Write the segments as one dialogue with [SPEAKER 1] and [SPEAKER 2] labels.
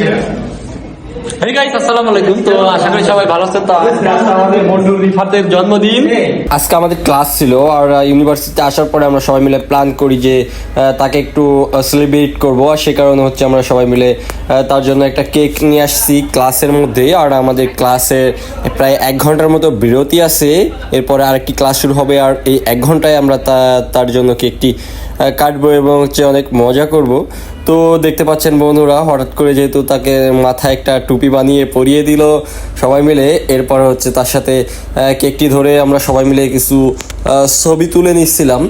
[SPEAKER 1] Hey guys আসসালামু আলাইকুম তো আশা করি সবাই ভালো আছেন। তো আজকে আমাদের বন্ধু রিফাতের জন্মদিন।
[SPEAKER 2] আজকে আমাদের ক্লাস ছিল আর ইউনিভার্সিটিতে আসার পরে আমরা সবাই মিলে প্ল্যান করি যে তাকে একটু সেলিব্রেট করব। আর সে কারণে হচ্ছে আমরা সবাই মিলে তার জন্য একটা কেক নিয়ে আসছি ক্লাসের মধ্যে। আর আমাদের ক্লাসে প্রায় এক ঘণ্টার মতো বিরতি আছে। এরপরে আরেকটি ক্লাস শুরু হবে আর এই এক ঘন্টায় আমরা তা- তার জন্য কেকটি কাটবো এবং হচ্ছে অনেক মজা করব। তো দেখতে পাচ্ছেন বন্ধুরা, হঠাৎ করে যেহেতু তাকে মাথায় একটা টুপি বানিয়ে পরিয়ে দিল সবাই মিলে, এরপর হচ্ছে তার সাথে কেকটি ধরে আমরা সবাই মিলে কিছু ছবি তুলে নিচ্ছিলাম।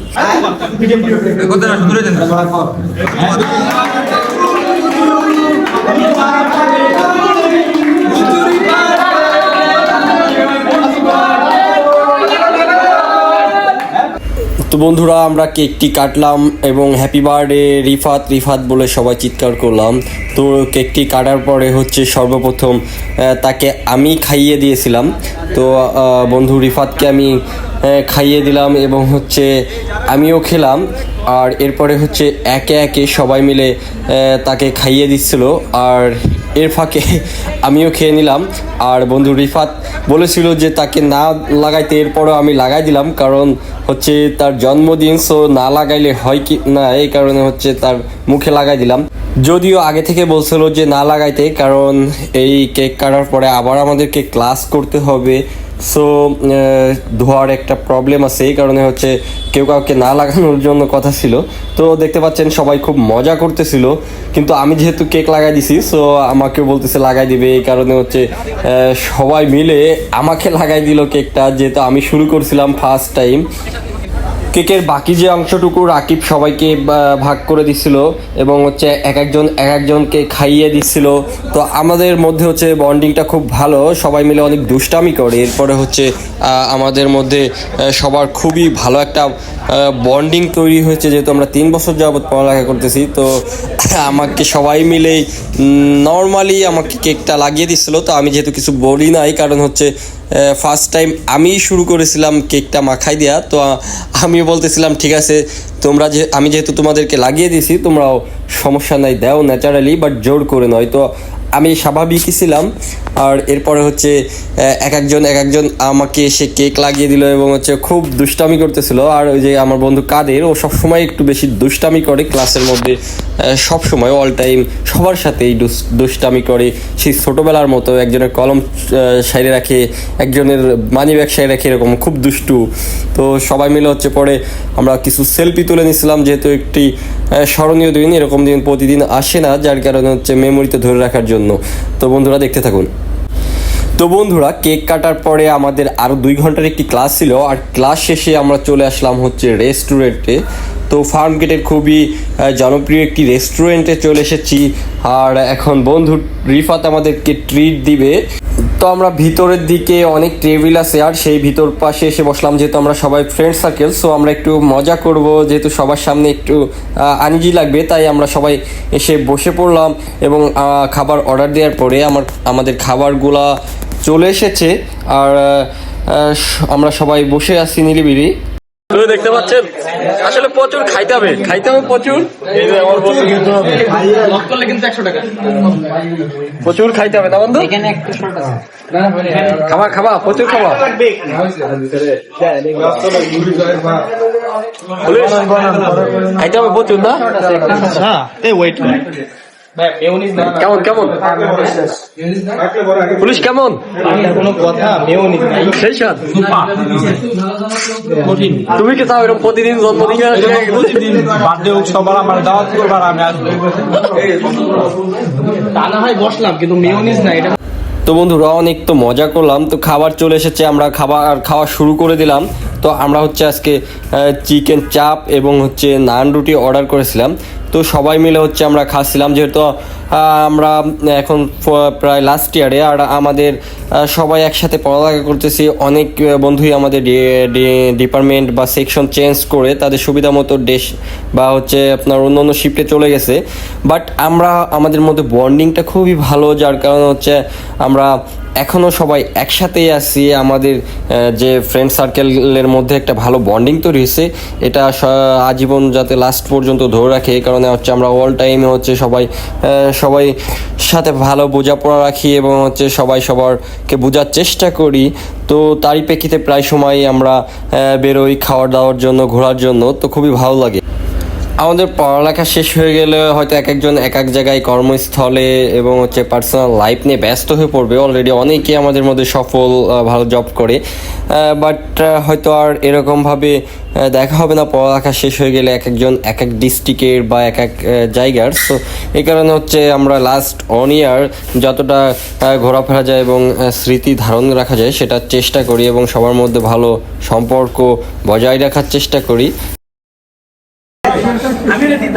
[SPEAKER 2] বন্ধুরা, আমরা কেকটি কাটলাম এবং হ্যাপি বার্থডে রিফাত রিফাত বলে সবাই চিৎকার করলাম। তো কেকটি কাটার পরে হচ্ছে সর্বপ্রথম তাকে আমি খাইয়ে দিয়েছিলাম। তো বন্ধু রিফাতকে আমি খাইয়ে দিলাম এবং হচ্ছে আমিও খেলাম। আর এরপরে হচ্ছে একে একে সবাই মিলে তাকে খাইয়ে দিচ্ছিল। আর এর ফাঁকে আমিও খেয়ে নিলাম। আর বন্ধু রিফাত বলেছিল যে তাকে না লাগাইতে, এরপরও আমি লাগাই দিলাম। কারণ হচ্ছে তার জন্মদিন, সো না লাগাইলে হয় কি না, এই কারণে হচ্ছে তার মুখে লাগাই দিলাম। যদিও আগে থেকে বলছিল যে না লাগাইতে, কারণ এই কেক কাটার পরে আবার আমাদেরকে ক্লাস করতে হবে। সো ধোয়ার একটা প্রবলেম আছে, এই কারণে হচ্ছে কেউ কাউকে না লাগানোর জন্য কথা ছিল। তো দেখতে পাচ্ছেন সবাই খুব মজা করতেছিল, কিন্তু আমি যেহেতু কেক লাগাই দিছি সো আমাকেও বলতেছে লাগাই দিবে, এই কারণে হচ্ছে সবাই মিলে আমাকে লাগাই দিল কেকটা, যেহেতু আমি শুরু করছিলাম ফার্স্ট টাইম কেকের বাকি যে অংশটুকু রাকিব সবাইকে ভাগ করে দিচ্ছিল এবং হচ্ছে এক একজন, এক একজনকে খাইয়ে দিচ্ছিল তো আমাদের মধ্যে হচ্ছে বন্ডিংটা খুব ভালো, সবাই মিলে অনেক দুষ্টামি করে। এরপরে হচ্ছে আমাদের মধ্যে সবার খুবই ভালো একটা বন্ডিং তৈরি হয়েছে, যেহেতু আমরা তিন বছর যাবৎ পড়ালেখা করতেছি। তো আমাকে সবাই মিলেই নর্মালি আমাকে কেকটা লাগিয়ে দিচ্ছিল তো আমি যেহেতু কিছু বলি নাই, কারণ হচ্ছে ফার্স্ট টাইম আমি শুরু করেছিলাম কেকটা মাখাই দেওয়া তো আমি আমিও বলতেছিলাম, ঠিক আছে, তোমরা যে, আমি যেহেতু তোমাদেরকে লাগিয়ে দিয়েছি তোমরাও সমস্যা নাই, দাও ন্যাচারালি বাট জোর করে নয়। তো আমি স্বাভাবিকই ছিলাম আর এরপরে হচ্ছে এক একজন এক একজন আমাকে এসে কেক লাগিয়ে দিল এবং হচ্ছে খুব দুষ্টামি করতেছিল। আর ওই যে আমার বন্ধু কাদের, ও সবসময় একটু বেশি দুষ্টামি করে ক্লাসের মধ্যে। সব সময় অল টাইম সবার সাথেই দুষ্টামি করে। সেই ছোটোবেলার মতো একজনের কলম সাইডে রাখে, একজনের মানি ব্যাগ সাইডে রাখে, এরকম খুব দুষ্টু। তো সবাই মিলে হচ্ছে পরে আমরা কিছু সেলফি তুলে নিয়েছিলাম যেহেতু একটি স্মরণীয় দিন, এরকম দিন প্রতিদিন আসে না, যার কারণে হচ্ছে মেমোরিতে ধরে রাখার জন্য। তো বন্ধুরা দেখতে থাকুন। তো বন্ধুরা, কেক কাটার পরে আমাদের আরও দুই ঘণ্টার একটি ক্লাস ছিল, আর ক্লাস শেষে আমরা চলে আসলাম হচ্ছে রেস্টুরেন্টে। তো ফার্ম গেটের খুবই জনপ্রিয় একটি রেস্টুরেন্টে চলে এসেছি, আর এখন বন্ধু রিফাত আমাদেরকে ট্রিট দিবে। তো আমরা ভিতরের দিকে অনেক টেবিল আছে, আর সেই ভিতর পাশে এসে বসলাম, যেহেতু আমরা সবাই ফ্রেন্ড সার্কেল সো আমরা একটু মজা করব, যেহেতু সবার সামনে একটু আনিজি লাগবে, তাই আমরা সবাই এসে বসে পড়লাম, এবং খাবার অর্ডার দেওয়ার পরে আমার, আমাদের খাবারগুলা চলে এসেছে আর আমরা সবাই বসে আছি নিরিবিলি।
[SPEAKER 1] দেখতে পাচ্ছেন আসলে প্রচুর খাইতে হবে। খাইতে হবে প্রচুর। এই যে আমার বন্ধু কিন্তু লক করলে কিন্তু একশো টাকা প্রচুর খাইতে হবে না বন্ধু? খাবা খাবা প্রচুর খাবা। খাইতে হবে প্রচুর না? কেমন কেমন? পুলিশ কেমন?
[SPEAKER 3] কোনো কথা মেয়নিজ নাই।
[SPEAKER 1] সেই স্বাদ তুমি কি চাও এরকম প্রতিদিন জন্মদিনে
[SPEAKER 3] প্রতিদিন বার্থডে হোক আমার দাওয়াত করবার আমি আসব। তা না হয় বসলাম কিন্তু মেয়নিজ নাই এটা
[SPEAKER 2] তো বন্ধুরা অনেক তো মজা করলাম। তো খাবার চলে এসেছে আমরা খাবার খাওয়া শুরু করে দিলাম। তো আমরা হচ্ছে আজকে চিকেন চাপ এবং হচ্ছে নান রুটি অর্ডার করেছিলাম। তো সবাই মিলে হচ্ছে আমরা খাচ্ছিলাম যেহেতু আমরা এখন প্রায় লাস্ট ইয়ারে আর আমাদের সবাই একসাথে পড়ালেখা করতেছি। অনেক বন্ধুই আমাদের ডিপার্টমেন্ট বা সেকশন চেঞ্জ করে তাদের সুবিধা মতো দেশ বা হচ্ছে আপনার অন্য অন্য শিফটে চলে গেছে। বাট আমরা, আমাদের মধ্যে বন্ডিংটা খুবই ভালো, যার কারণে হচ্ছে আমরা এখনও সবাই একসাথেই আছি। আমাদের যে ফ্রেন্ড সার্কেলের মধ্যে একটা ভালো বন্ডিং তৈরি হয়েছে। এটা আজীবন যাতে লাস্ট পর্যন্ত ধরে রাখে। এই কারণে হচ্ছে আমরা অল টাইমে হচ্ছে সবাই সবাই সাথে ভালো বোঝাপড়া রাখি এবং হচ্ছে সবাই সবারকে বোঝার চেষ্টা করি। তো তারই প্রেক্ষিতে প্রায় সময় আমরা বেরোই খাওয়ার দাওয়ার জন্য, ঘোরার জন্য। তো খুবই ভালো লাগে। আমাদের পড়ালেখা শেষ হয়ে গেলে হয়তো এক একজন এক এক জায়গায় কর্মস্থলে এবং হচ্ছে পার্সোনাল লাইফ নিয়ে ব্যস্ত হয়ে পড়বে। অলরেডি অনেকে আমাদের মধ্যে সফল ভালো জব করে। বাট হয়তো আর এরকমভাবে দেখা হবে না। পড়ালেখা শেষ হয়ে গেলে এক একজন এক এক ডিস্ট্রিক্টের বা এক এক জায়গার। সো এই কারণে হচ্ছে আমরা লাস্ট অন ইয়ার যতটা ঘোরাফেরা যায় এবং স্মৃতি ধারণ রাখা যায়, সেটা চেষ্টা করি এবং সবার মধ্যে ভালো সম্পর্ক বজায় রাখার চেষ্টা করি।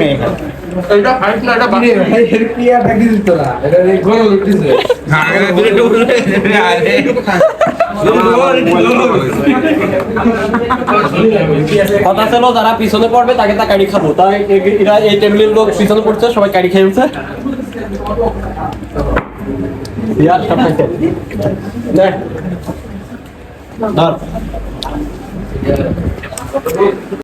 [SPEAKER 4] নাই।
[SPEAKER 1] কথা ছিল যারা পিছনে পড়বে তাকে তা কাড়ি খাব। তাই এরা এই টেবিলের লোক পিছনে পড়ছে সবাই কাড়ি খেয়েছে ইয়ার সব খাইছে। ধর।